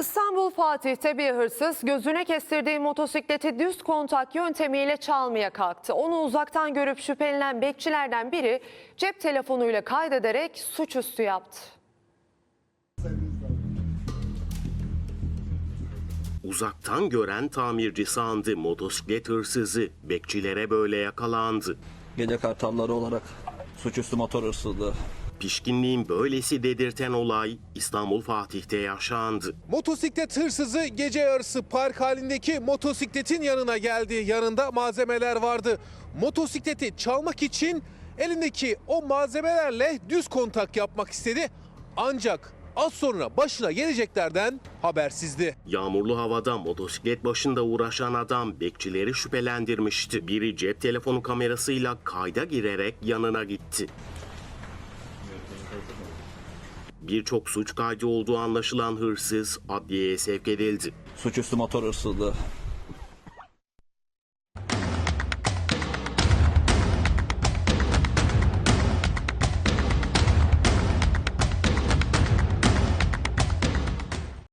İstanbul Fatih'te bir hırsız gözüne kestirdiği motosikleti düz kontak yöntemiyle çalmaya kalktı. Onu uzaktan görüp şüphelenen bekçilerden biri cep telefonuyla kaydederek suçüstü yaptı. Uzaktan gören tamirci sandı motosiklet hırsızı. Bekçilere böyle yakalandı. Gece kartalları olarak suçüstü motor hırsızlığı. Pişkinliğin böylesi dedirten olay İstanbul Fatih'te yaşandı. Motosiklet hırsızı gece yarısı park halindeki motosikletin yanına geldi. Yanında malzemeler vardı. Motosikleti çalmak için elindeki o malzemelerle düz kontak yapmak istedi. Ancak az sonra başına geleceklerden habersizdi. Yağmurlu havada motosiklet başında uğraşan adam bekçileri şüphelendirmişti. Biri cep telefonu kamerasıyla kayda girerek yanına gitti. Birçok suç kaydı olduğu anlaşılan hırsız adliyeye sevk edildi. Suçüstü motor hırsızlığı.